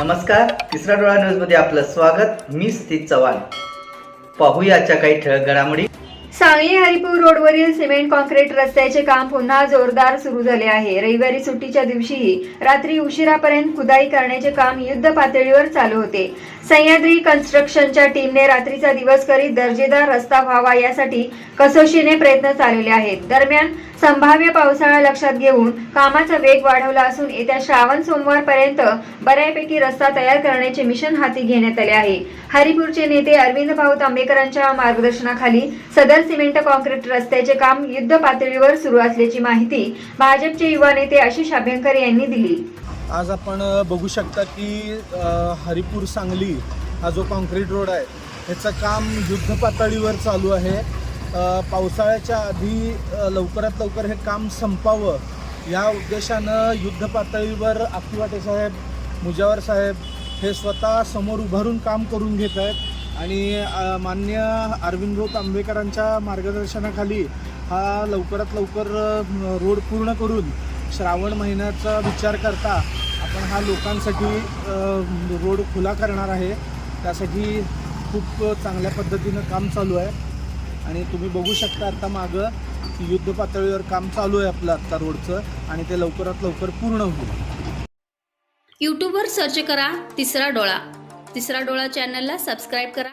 नमस्कार तिसरा डोळा न्यूजमध्ये आपलं स्वागत. मी स्थित चव्हाण. पाहूयाच्या काही ठळक घडामोडी. सांगली हरिपूर रोडवरील सिमेंट कॉन्क्रीट रस्त्याचे काम पुन्हा जोरदार सुरू झाले आहे. रविवारी सुट्टीच्या दिवशीही रात्री उशिरापर्यंत खुदाई करण्याचे काम युद्ध पातळीवर चालू होते. सह्याद्री कन्स्ट्रक्शनच्या टीमने रात्रीचा दिवस करीत दर्जेदार रस्ता व्हावा यासाठी कसोशीने प्रयत्न चालवले आहेत. दरम्यान संभाव्य पावसाळा लक्षात घेऊन कामाचा वेग वाढवला असून येत्या श्रावण सोमवारपर्यंत बऱ्यापैकी रस्ता तयार करण्याचे मिशन हाती घेण्यात आले आहे. हरिपूरचे नेते अरविंद भाऊ तांबेकरांच्या मार्गदर्शनाखाली सदर सिमेंट कॉन्क्रीट रस्त्याचे काम युद्ध पातळीवर सुरू असल्याची माहिती भाजपचे युवा नेते आशिष अभ्यंकर यांनी दिली. आज आपण बघू शकता की हरिपूर सांगली हा जो कॉन्क्रीट रोड आहे ह्याचं काम युद्ध पातळीवर चालू आहे. पावसाळ्याच्या आधी लवकरात लवकर हे काम संपावं या उद्देशानं युद्ध पातळीवर आकिवाटे साहेब मुजावर साहेब हे स्वतः समोर उभारून काम करून घेत आहेत. आणि मान्य अरविंद भाऊ तांबेकरांच्या मार्गदर्शनाखाली हा लवकरात लवकर रोड पूर्ण करून श्रावण महिन्याचा विचार करता आपण हा लोकांसाठी रोड खुला करणार आहे. त्यासाठी खूप चांगल्या पद्धतीनं काम चालू आहे. आणि तुम्ही बघू शकता आता मागं युद्ध पातळीवर काम चालू आहे आपलं आत्ता रोडचं आणि ते लवकरात लवकर पूर्ण होईल. यूट्यूबवर सर्च करा तिसरा डोळा. तिसरा डोळा चॅनलला सबस्क्राईब करा.